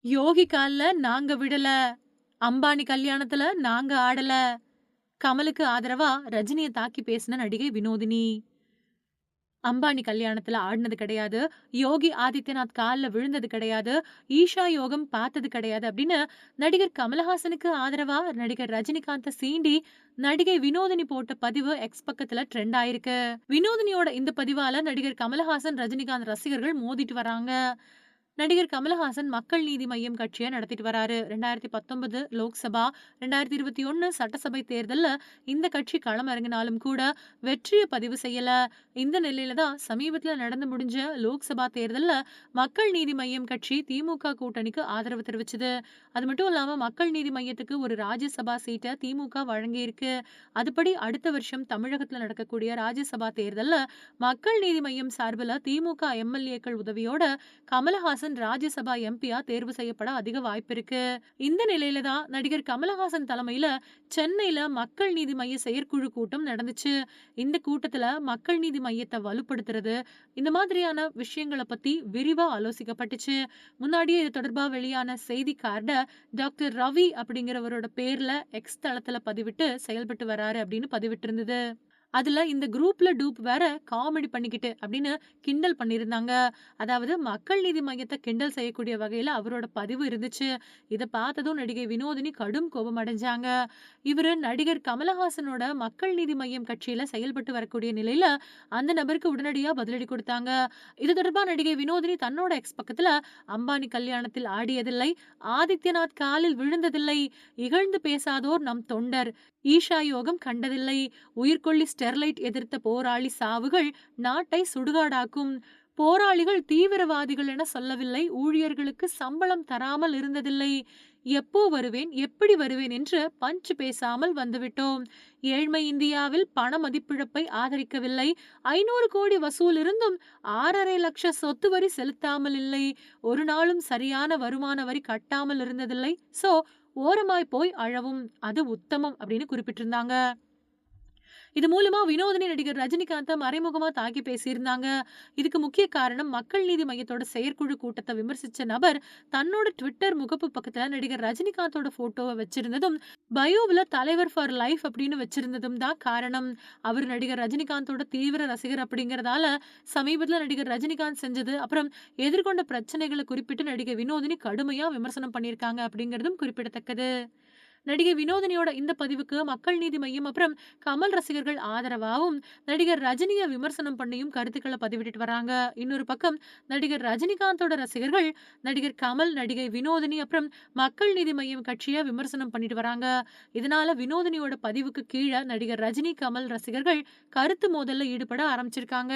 யோகி கால்ல நாங்க விடல. அம்பானி கல்யாணத்துல நாங்க ஆடல. கமலுக்கு ஆதரவா ரஜினிய தாக்கி பேசின நடிகை வினோதினி. அம்பானி கல்யாணத்துல ஆடுனது கிடையாது. யோகி ஆதித்யநாத் கால்ல விழுந்தது கிடையாது. ஈஷா யோகம் பார்த்தது கிடையாது அப்படின்னு நடிகர் கமல்ஹாசனுக்கு ஆதரவா நடிகர் ரஜினிகாந்த சீண்டி நடிகை வினோதினி போட்ட பதிவு எக்ஸ் பக்கத்துல ட்ரெண்ட் ஆயிருக்கு. வினோதினியோட இந்த பதிவால நடிகர் கமலஹாசன், ரஜினிகாந்த் ரசிகர்கள் மோதிட்டு வராங்க. நடிகர் கமலஹாசன் மக்கள் நீதி மையம் கட்சியை நடத்திட்டு வராரு. 2019 லோக்சபா, 2021 சட்டசபை தேர்தலில் இந்த கட்சி களம் இறங்கினாலும் கூட வெற்றியை பதிவு செய்யல. இந்த நிலையில தான் சமீபத்துல நடந்து முடிஞ்ச லோக்சபா தேர்தல்ல மக்கள் நீதி மையம் கட்சி திமுக கூட்டணிக்கு ஆதரவு தெரிவிச்சது. அது மட்டும் இல்லாம மக்கள் நீதி மையத்துக்கு ஒரு ராஜ்யசபா சீட்டை திமுக வழங்கியிருக்கு. அதுபடி அடுத்த வருஷம் தமிழகத்துல நடக்கக்கூடிய ராஜ்யசபா தேர்தல்ல மக்கள் நீதி மையம் சார்புல திமுக எம்.எல்.ஏக்கள் உதவியோட கமலஹாசன் ராஜ்யசபா எம்.பி.யா தேர்வு செய்யப்பட அதிக வாய்ப்பிருக்கு. இந்த நிலையில தான் நடிகர் கமலஹாசன் தலைமையில சென்னையில மக்கள் நீதி மைய செயற்குழு கூட்டம் நடந்துச்சு. இந்த கூட்டத்துல மக்கள் நீதி மையத்தை வலுப்படுத்துறது, இந்த மாதிரியான விஷயங்கள பத்தி விரிவா ஆலோசிக்கப்பட்டுச்சு. முன்னாடியே இது தொடர்பா வெளியான செய்தி கார்ட டாக்டர் ரவி அப்படிங்கிறவரோட பேர்ல எக்ஸ் தளத்துல பதிவிட்டு செயல்பட்டு வராரு அப்படின்னு பதிவிட்டு இருந்தது அதுல இந்த குரூப்ல டூப் வேற காமெடி பண்ணிக்கிட்டு அப்படின்னு கிண்டல் பண்ணியிருந்தாங்க. அதாவது மக்கள் நீதி மையத்தை கிண்டல் செய்யக்கூடிய வகையில அவரோட பதிவு இருந்துச்சு. இதை பார்த்ததும் நடிகை வினோதினி கடும் கோபம் அடைஞ்சாங்க. இவர் நடிகர் கமலஹாசனோட மக்கள் நீதி மையம் கட்சியில் செயல்பட்டு வரக்கூடிய நிலையில அந்த நபருக்கு உடனடியா பதிலடி கொடுத்தாங்க. இது தொடர்பா நடிகை வினோதினி தன்னோட எக்ஸ் பக்கத்துல அம்பானி கல்யாணத்தில் ஆடியதில்லை. ஆதித்யநாத் காலில் விழுந்ததில்லை. இகழ்ந்து பேசாதோர் நம் தொண்டர். ஈஷா யோகம் கண்டதில்லை. உயிர்கொள்ளி ஸ்டெர்லைட் எதிர்த்த போராளி சாவுகள் நாட்டை சுடுகாடாக்கும். போராளிகள் தீவிரவாதிகள் என சொல்லவில்லை. ஊழியர்களுக்கு சம்பளம் தராமல் இருந்ததில்லை. எப்போ வருவேன், எப்படி வருவேன் என்று பஞ்ச் பேசாமல் வந்துவிட்டோம். ஏழ்மை இந்தியாவில் பண மதிப்பிழப்பை ஆதரிக்கவில்லை. ஐநூறு கோடி வசூல் இருந்தும் ஆறரை லட்ச சொத்து வரி செலுத்தாமல் இல்லை. ஒரு நாளும் சரியான வருமான வரி கட்டாமல் இருந்ததில்லை. சோ ஓரமாய் போய் அழவும். அது உத்தமம் அப்படின்னு குறிப்பிட்டிருந்தாங்க. இது மூலமா வினோதினி நடிகர் ரஜினிகாந்த மறைமுகமா தாக்கி பேசியிருந்தாங்க. இதுக்கு முக்கிய காரணம் மக்கள் நீதி மையத்தோட செயற்குழு கூட்டத்தை விமர்சிச்ச நபர் தன்னோட ட்விட்டர் முகப்பு பக்கத்துல நடிகர் ரஜினிகாந்தோட போட்டோவை வச்சிருந்ததும், பயோவில் தலைவர் ஃபார் லைஃப் அப்படின்னு வச்சிருந்ததும் தான் காரணம். அவர் நடிகர் ரஜினிகாந்தோட தீவிர ரசிகர் அப்படிங்கிறதால சமீபத்துல நடிகர் ரஜினிகாந்த் செஞ்சது, அப்புறம் எதிர்கொண்ட பிரச்சனைகளை குறிப்பிட்டு நடிகை வினோதினி கடுமையா விமர்சனம் பண்ணியிருக்காங்க அப்படிங்கிறதும் குறிப்பிடத்தக்கது. நடிகை வினோதினியோட இந்த பதிவுக்கு மக்கள் நீதி மையம் அப்புறம் கமல் ரசிகர்கள் ஆதரவாகவும் நடிகர் ரஜினிய விமர்சனம் பண்ணியும் கருத்துக்களை பதிவிட்டுட்டு வராங்க. இன்னொரு பக்கம் நடிகர் ரஜினிகாந்தோட ரசிகர்கள் நடிகர் கமல், நடிகை வினோதினி அப்புறம் மக்கள் நீதி மையம் கட்சியை விமர்சனம் பண்ணிட்டு வராங்க. இதனால வினோதினியோட பதிவுக்கு கீழே நடிகர் ரஜினி, கமல் ரசிகர்கள் கருத்து மோதல்ல ஈடுபட ஆரம்பிச்சிருக்காங்க.